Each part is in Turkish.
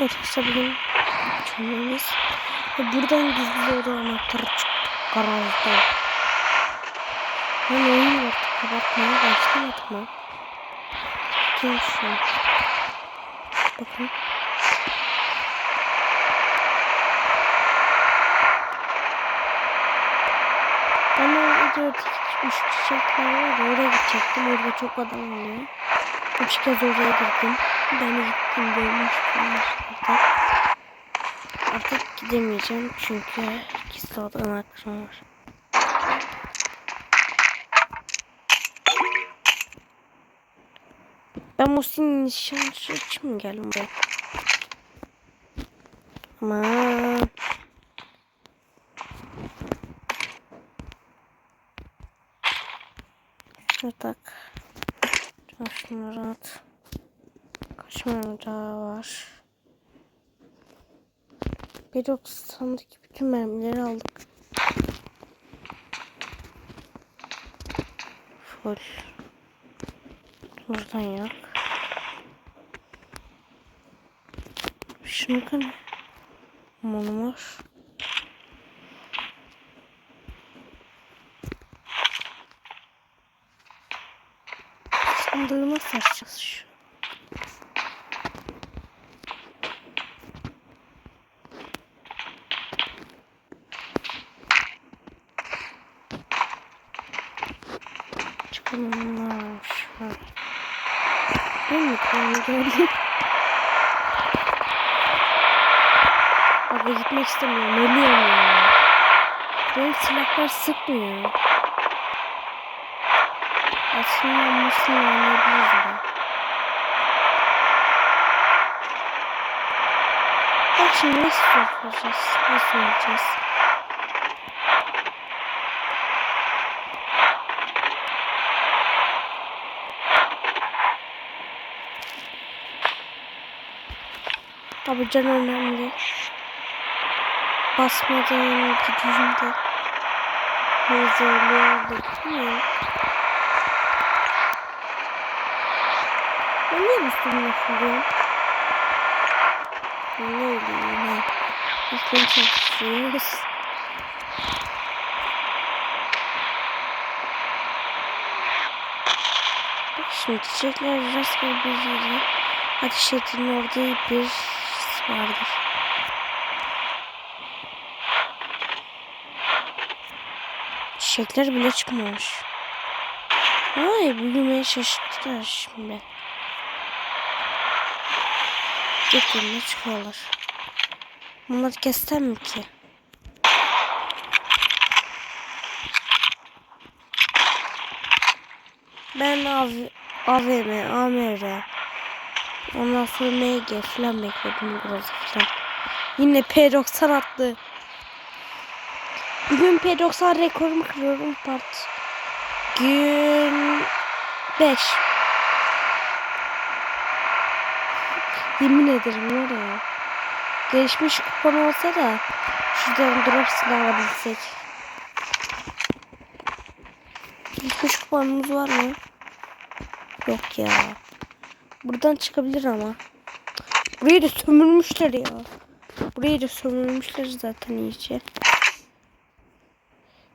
Evet işte bugün çömeliyiz. Ve buradan gizli oda anahtarı çık garajda. Ben oyun yaptı kapatmaya başlamadım ben. Bakayım şu an. Bakın. Ben o videoda üç çiçekler var ya oraya gidecektim. Orada çok adam oluyor. Üç kez oraya girdim. Ben gittim görmüştüm. Artık, gidemeyeceğim çünkü iki saat anahtarım var. Ben Muhsin'in nişanlısı için mi geldim buraya? Aman. Şunu tak. Şunu at. Mermi daha var? 1.90'daki bütün mermileri aldık. Full. Buradan yak. Şunu kan. Monomor. Sandığına saracağız şu. Şöyle. Ben mi gördüm? Abi gitmek istemiyorum. Ölüyorum ya. Benim silahlar sıkmıyor. Aslında olmasını oynayabiliriz de. Bak şimdi nasıl yapacağız? Nasıl yapacağız? Abi can önemli. Basmadan de. Hazırlıyorduk değil mi? Ben niye üstümde fırlıyorum? Ne oluyor ne? Üstüne çalışıyoruz. Bak şimdi çiçekler rastgele bir yere ateş edin orada bir vardır. Çiçekler bile çıkmamış. Ay büyümeye şaşırttılar şimdi. Gittiğinde çıkıyorlar. Bunları kessem mi ki? Ben AV, AVM, AMR, ondan sonra MG falan bekledim biraz falan. Yine P90 attı. Bugün P90 rekorumu kırıyorum part. Gün 5. Yemin ederim var ya. Gelişmiş kupon olsa da şuradan drop silah alabilsek. Gelişmiş kuponumuz var mı? Yok ya. Buradan çıkabilir ama. Burayı da sömürmüşler ya. Burayı da sömürmüşler zaten iyice.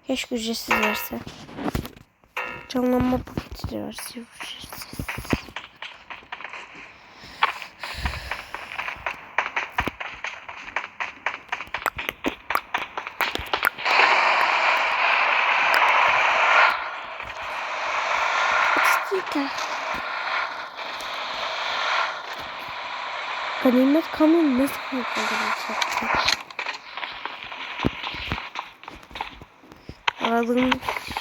Keşke ücretsiz verse. Canlanma paketi de verse ücretsiz. Ganimet kamyon nasıl kaldırılacaktı? Aradığım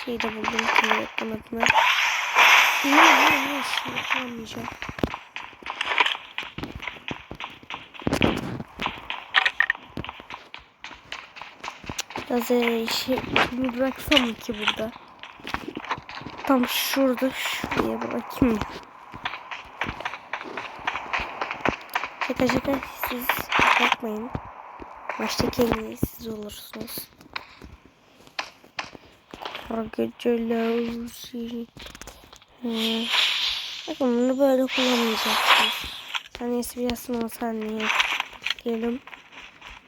şeyi de buldum. Şimdi yapamadım. İyi iyi iyi. Şimdi yapamayacağım. Biraz e, işi bir bıraksam mı ki burada? Tam şurada şuraya bırakayım. Şaka şaka siz bakmayın. Baştaki en siz olursunuz. Geceler. Bakın bunu böyle kullanmayacaksınız. Sen iyisi bir yasın saniye. Diyelim.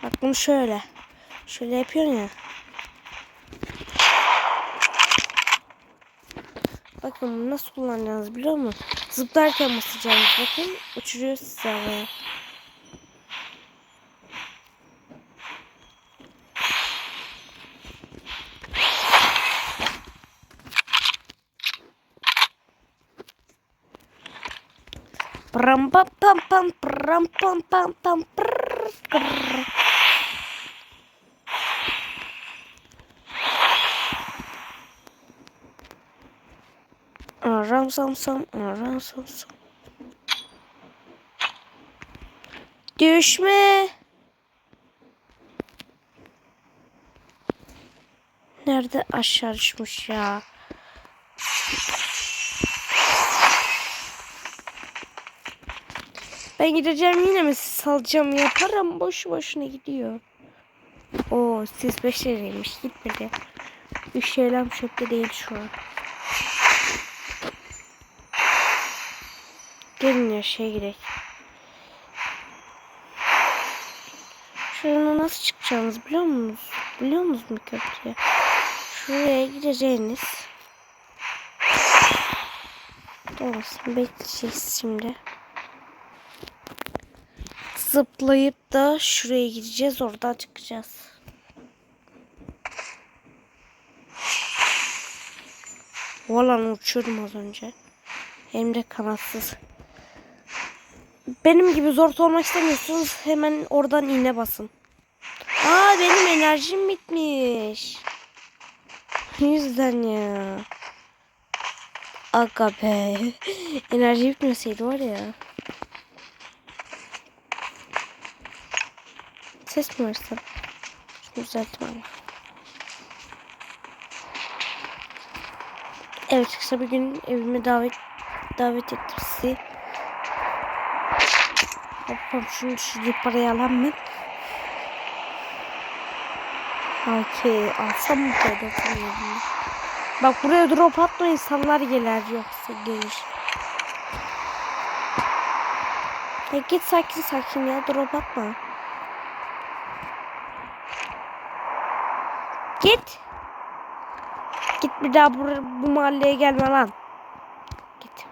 Bak bunu şöyle. Şöyle yapıyorsun ya. Bakın bunu nasıl kullanacağınızı biliyor musun? Zıplarken basacağınız bakın uçuruyor sizi havaya. Pram pam pam pam pram pam pam pam prrr, Aram sam sam aram sam sam. Düşme. Nerede aşağı düşmüş ya? Ben gideceğim yine mi salacağım yaparım boş boşuna gidiyor. Oo siz 5 liraymış gitmedi. Üç şeyler çöpte değil şu an. Gelin ya şey gidelim. Şuradan nasıl çıkacağınızı biliyor musunuz? Biliyor musunuz mu köprüye? Şuraya gideceğiniz. Tamam bekleyeceğiz şimdi. Zıplayıp da şuraya gideceğiz. Oradan çıkacağız. Vallahi uçuyordum az önce. Hem de kanatsız. Benim gibi zor olmak istemiyorsunuz. Hemen oradan iğne basın. Aa benim enerjim bitmiş. Yüzden ya. Aga be. Enerji bitmeseydi var ya. Ses mi versem? Şunu düzelttim ama. Evet kısa bir gün evime davet davet ettim sizi. Hopam şunu şu parayı alalım mı? Okey alsam mı pedofil Bak buraya drop atma insanlar gelir yoksa gelir. Ya git sakin sakin ya drop atma. Git. Git bir daha bu, bu mahalleye gelme lan. Git.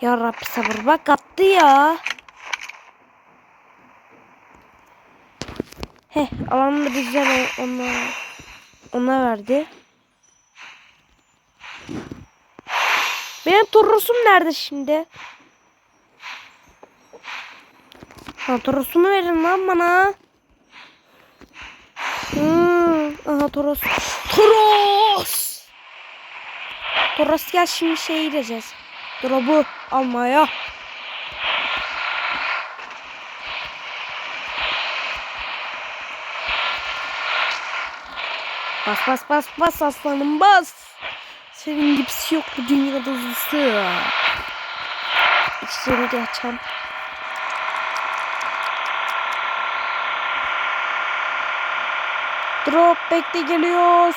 Ya Rabbi sabır bak attı ya. Heh alanı da bizden ona, ona verdi. Benim Toros'um nerede şimdi? Ha Toros'umu verin lan bana. Hmm, aha Toros. Toros! Toros gel şimdi şey gideceğiz. Drop'u almaya. Bas bas bas bas aslanım bas. Senin gibisi yok bu dünyada hızlısı. İçeri de açalım. Drop bekle geliyoruz.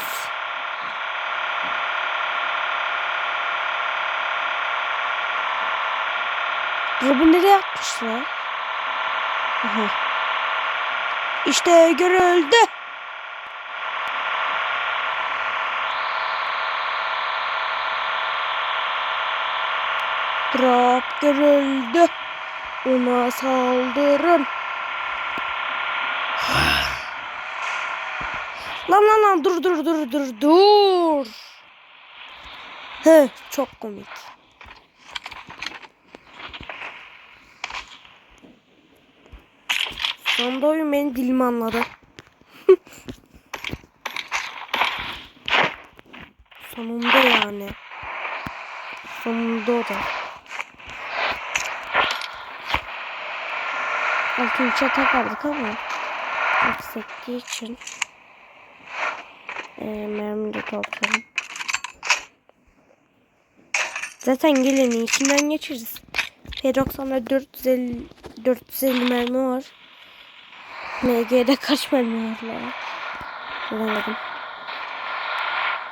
Drop'u nereye atmışlar? Aha. İşte görüldü. Görüldü. Ona saldırın. Lan lan lan dur dur dur dur dur. He çok komik. Sonunda oyun benim dilimi anladı. Sonunda yani. Sonunda o da. Altın çata kaldık ama yüksekliği için e, mermi de toplayalım. Zaten geleni içinden geçeriz. P90'da 450, 450 mermi var. MG'de kaç mermi var la? Bulamadım.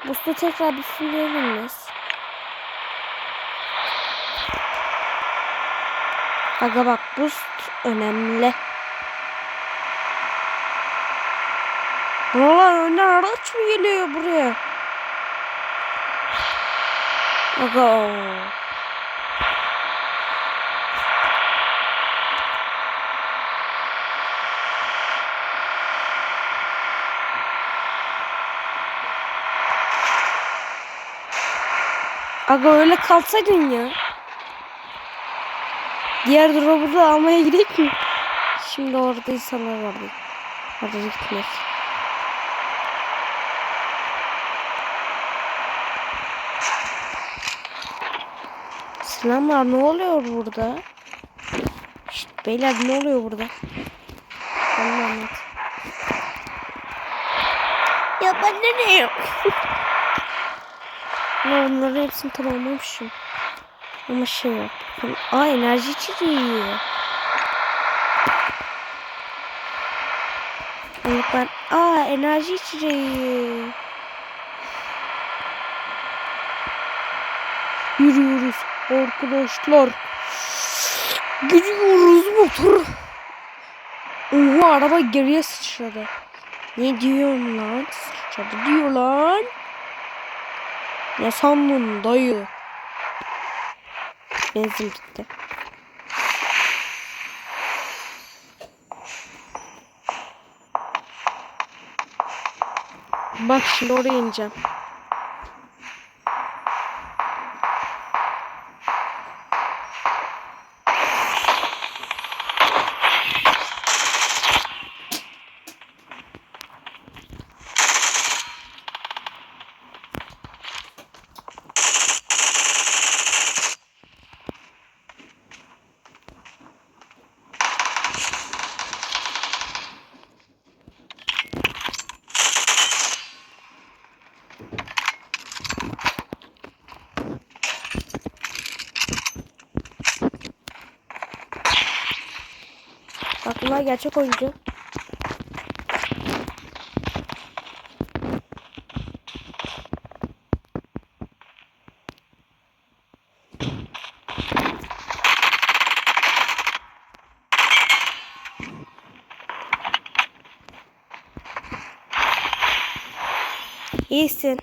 Boost'u tekrar bir fulleyelim biz. Aga bak boost önemli. Buralar önden araç mı geliyor buraya? Aga. Aga öyle kalsaydın ya. Diğer drop'u da almaya gidelim mi? Şimdi orada insanlar vardı. Orada gitmek. Selamlar ne oluyor burada? Şşt, beyler ne oluyor burada? Bana anlat. Ya ben nereye? Ya onların hepsini tamamlamışım. Ama şey yok. Aa enerji içeceği. Evet ben... Aa enerji içeceği. Yürüyoruz arkadaşlar. Gidiyoruz motor. Oha araba geriye sıçradı. Ne diyorsun lan? Sıçradı diyor lan. Ne sandın dayı? Benzin gitti. Bak şimdi oraya ineceğim. Bak bunlar gerçek oyuncu. İyisin.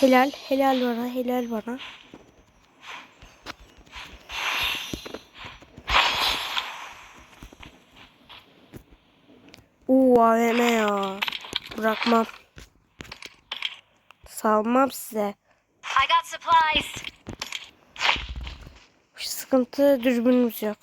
Helal, helal bana, helal bana. AVM ya. Bırakmam. Salmam size. I got supplies. Şu sıkıntı dürbünümüz yok.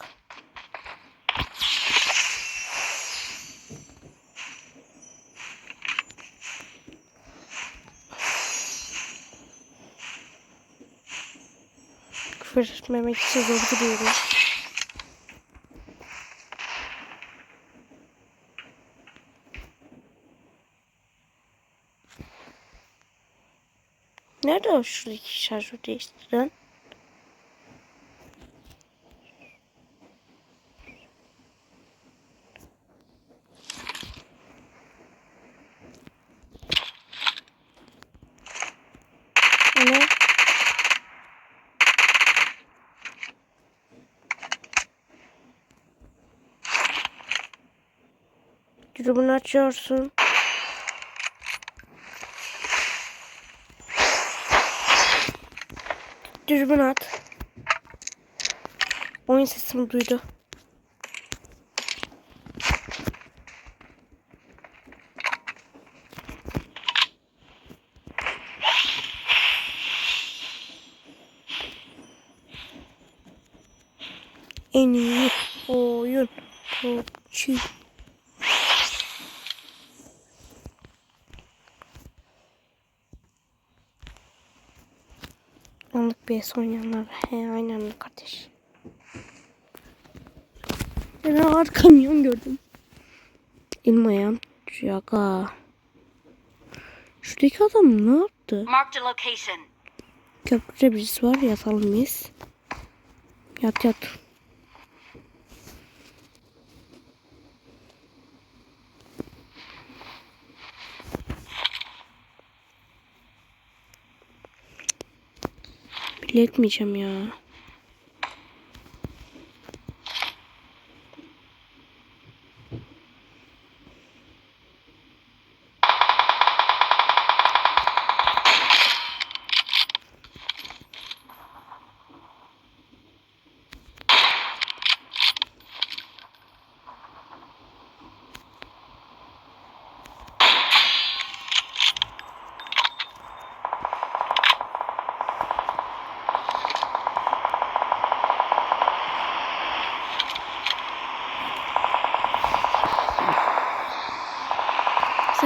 Küfür etmemek için zor duruyorum. Nerede o şuradaki şarjı değiştiren? Dürbünü açıyorsun. Dürbün at. Oyun sesimi duydu. En iyi oyun. PUBG. Es oynayanlar. He aynen kardeş. Ben ağır kamyon gördüm. Elim ayağım aga. Şuradaki adam ne yaptı? Marked a location. Köprüde birisi var yatalım biz. Yat yat. Bile etmeyeceğim ya.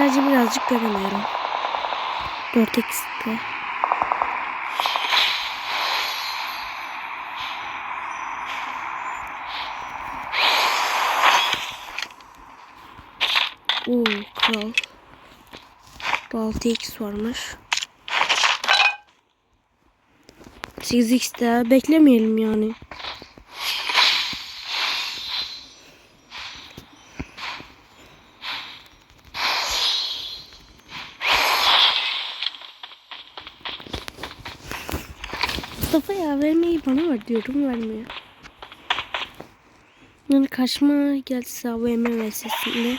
Sadece birazcık göremiyorum. 4x'te. Oo kral. 6x varmış. 8x de beklemeyelim yani. Mustafa ya vermeyi bana ver diyorum vermiyor. Yani kaçma gelse AVM VS'sinde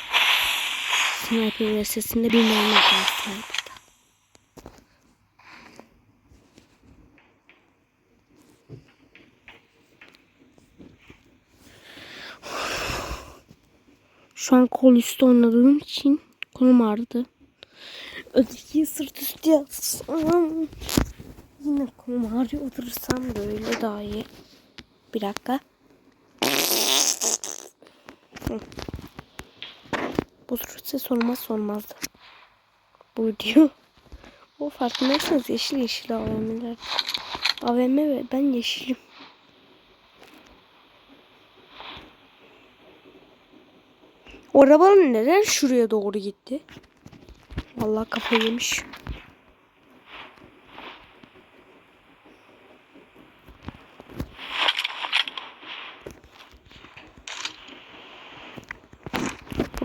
Sniper VS'sinde bir mermi var. Şu an kol üstü oynadığım için kolum ağrıdı. Öteki sırt üstü yatsam. Yine kolum ağrıyor oturursam böyle daha iyi. Bir dakika. Bu ses olmaz olmazdı. Bu diyor. O farkındaysanız yeşil yeşil AVM'ler. AVM ve ben yeşilim. O arabanın neden şuraya doğru gitti? Vallahi kafayı yemiş.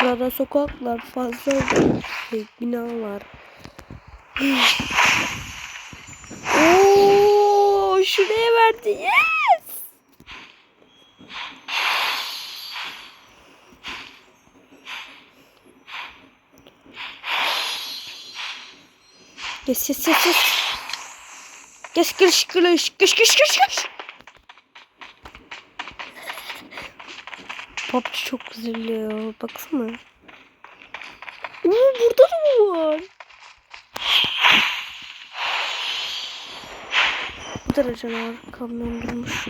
Burada sokaklar fazla şey, binalar. Oo, şuraya verdi. Yes! Yes yes yes yes. Yes kış kış kış kış kış kış. PUBG çok güzel ya. Baksana. Oo, burada da mı var? Burada da canavar kamyon durmuş.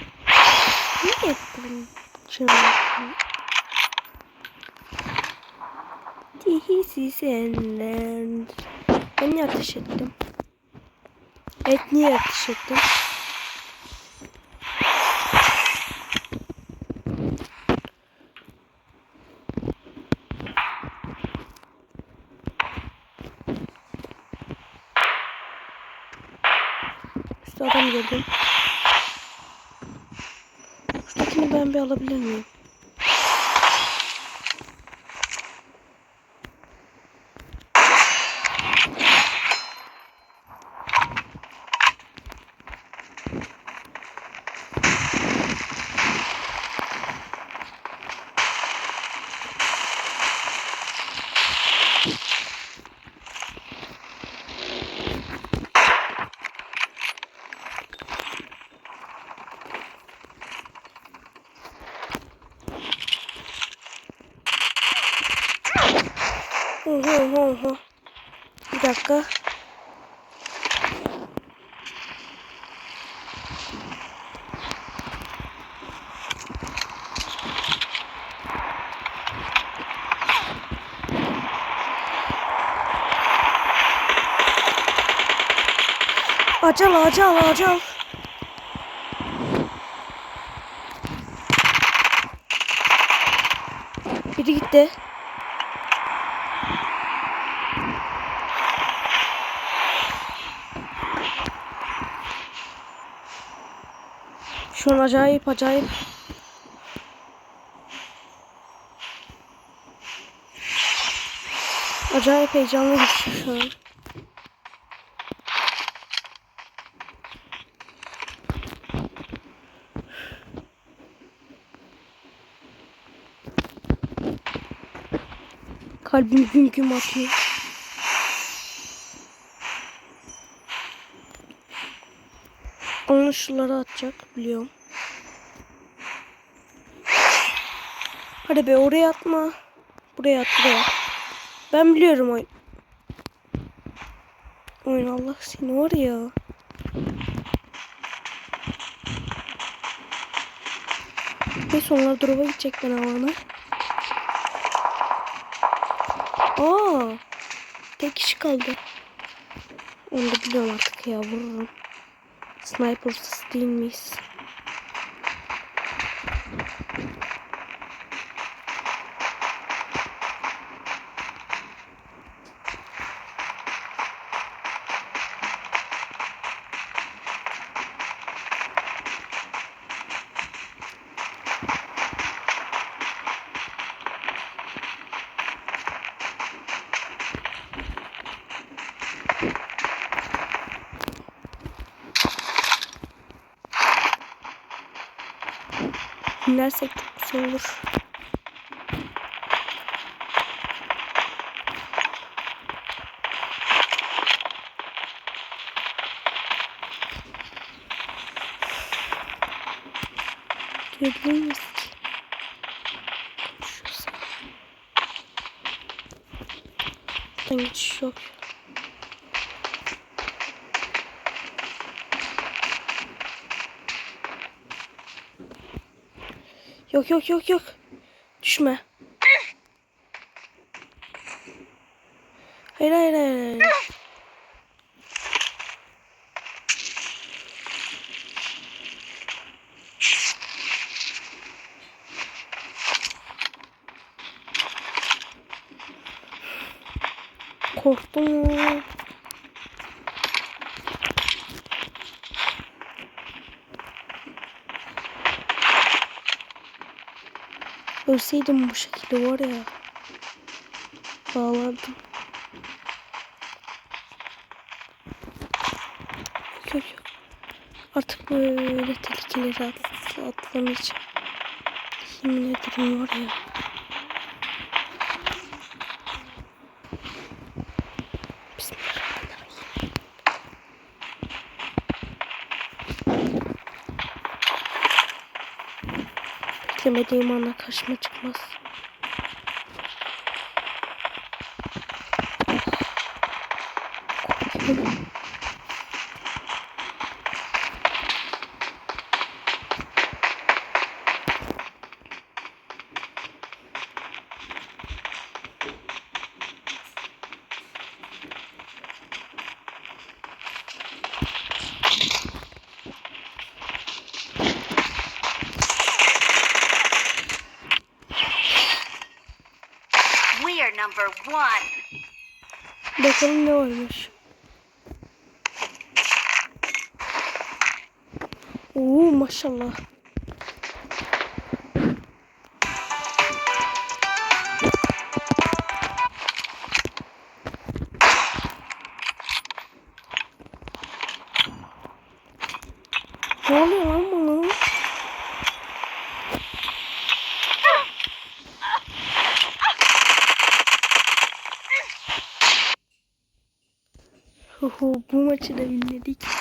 Ne ettim canavar? Dihisi senden. Ben niye ateş ettim? Evet niye ateş ettim? Üstte adam gördüm. Şuradakini ben bir alabilir miyim? Oho oho oho. Bir dakika. Acal acal acal. Biri gitti. Şu an acayip acayip. Acayip heyecanlı geçiyor şu an. Kalbim güm güm atıyor. Onu şulara atacak biliyorum. Hadi be oraya atma. Buraya at buraya. Ben biliyorum oyun. Oyun Allah seni var ya. Neyse onlar drop'a gidecekler havana. Aa, Tek kişi kaldı. Onu da biliyorum artık ya vururum. Sniper ustası Dinlersek çok güzel olur. Ki? Konuşuyoruz. Buradan geçiş yok. Yok yok yok yok. Düşme. Hayır hayır hayır. hayır. Korktum. Ölseydim bu şekilde var ya. Bağlardım. Yok yok. Artık böyle tehlikeleri at atlamayacağım. Yemin ederim var ya. Beklemediğim anda karşıma çıkmaz. Oo maşallah. Ne oluyor lan? Oho, bu maçı da winledik.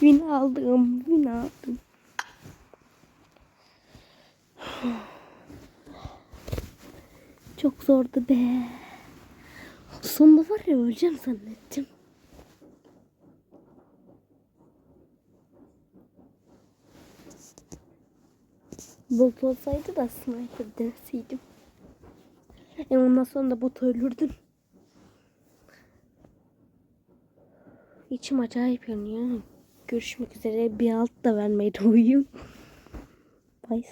Win aldım, win aldım. Çok zordu be. Sonunda var ya öleceğim zannettim. Bot olsaydı da sniper deneseydim. E ondan sonra da bot ölürdüm. İçim acayip yanıyor. Görüşmek üzere. Bir alt da vermeyi de. Bye.